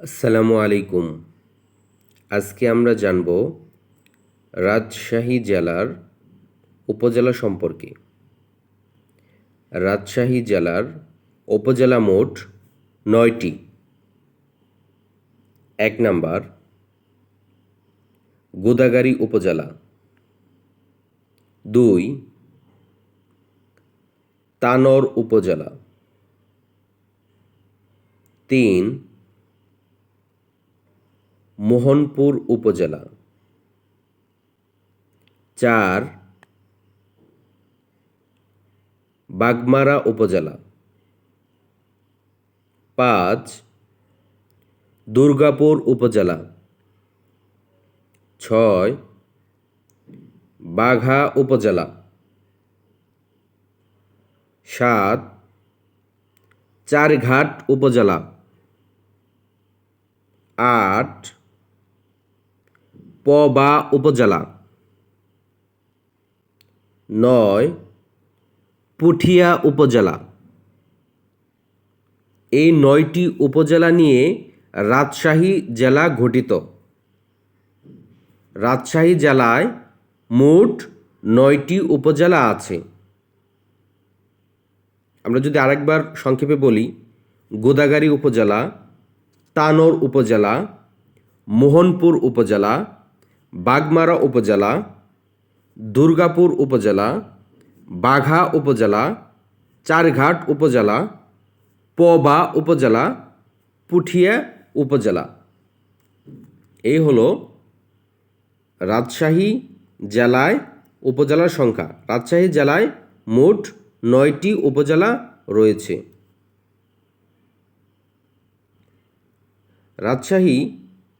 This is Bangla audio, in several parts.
আসসালামু আলাইকুম। আজকে আমরা জানব রাজশাহী জেলার উপজেলা সম্পর্কে। রাজশাহী জেলার উপজেলা মোট নয়টি। এক নাম্বার গোদাগাড়ি উপজেলা। দুই, তানর উপজেলা। তিন মোহনপুর উপজেলা। চার, বাগমারা উপজেলা। পাঁচ, দুর্গাপুর উপজেলা। ছয়, বাঘা উপজেলা। সাত, চারঘাট উপজেলা। আট পবা উপজেলা। নয়, পুঠিয়া উপজেলা। এই নয়টি উপজেলা নিয়ে রাজশাহী জেলা গঠিত। রাজশাহী জেলায় মোট নয়টি উপজেলা আছে। আমরা যদি আরেকবার সংক্ষেপে বলি গোদাগাড়ি উপজেলা, তানোর উপজেলা, মোহনপুর উপজেলা বাগমারা উপজেলা, দুর্গাপুর উপজেলা, বাঘা উপজেলা, চারঘাট উপজেলা, পবা উপজেলা, পুঠিয়া উপজেলা। এই হলো রাজশাহী জেলায় উপজেলার সংখ্যা। রাজশাহী জেলায় মোট নয়টি উপজেলা রয়েছে। রাজশাহী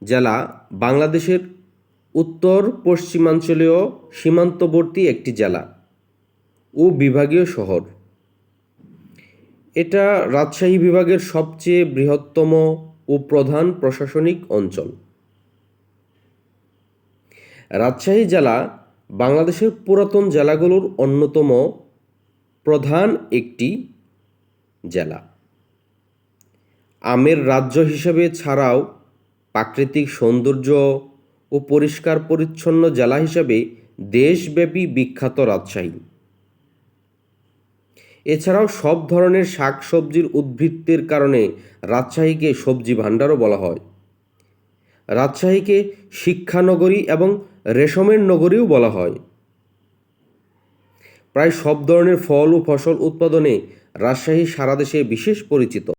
জেলা বাংলাদেশের উত্তর, পশ্চিমাঞ্চলীয় সীমান্তবর্তী একটি জেলা ও বিভাগীয় শহর। এটা রাজশাহী বিভাগের সবচেয়ে বৃহত্তম ও প্রধান প্রশাসনিক অঞ্চল। রাজশাহী জেলা বাংলাদেশের পুরাতন জেলাগুলোর অন্যতম প্রধান একটি জেলা। আমের রাজ্য হিসেবে ছাড়াও প্রাকৃতিক সৌন্দর্য ও পরিষ্কার পরিচ্ছন্ন জেলা হিসেবে দেশব্যাপী বিখ্যাত রাজশাহী। এছাড়াও সব ধরনের শাক সবজির উদ্বৃত্তের কারণে রাজশাহীকে সবজি ভাণ্ডারও বলা হয়। রাজশাহীকে শিক্ষানগরী এবং রেশমের নগরীও বলা হয়। প্রায় সব ধরনের ফল ও ফসল উৎপাদনে রাজশাহী সারা দেশে বিশেষ পরিচিত।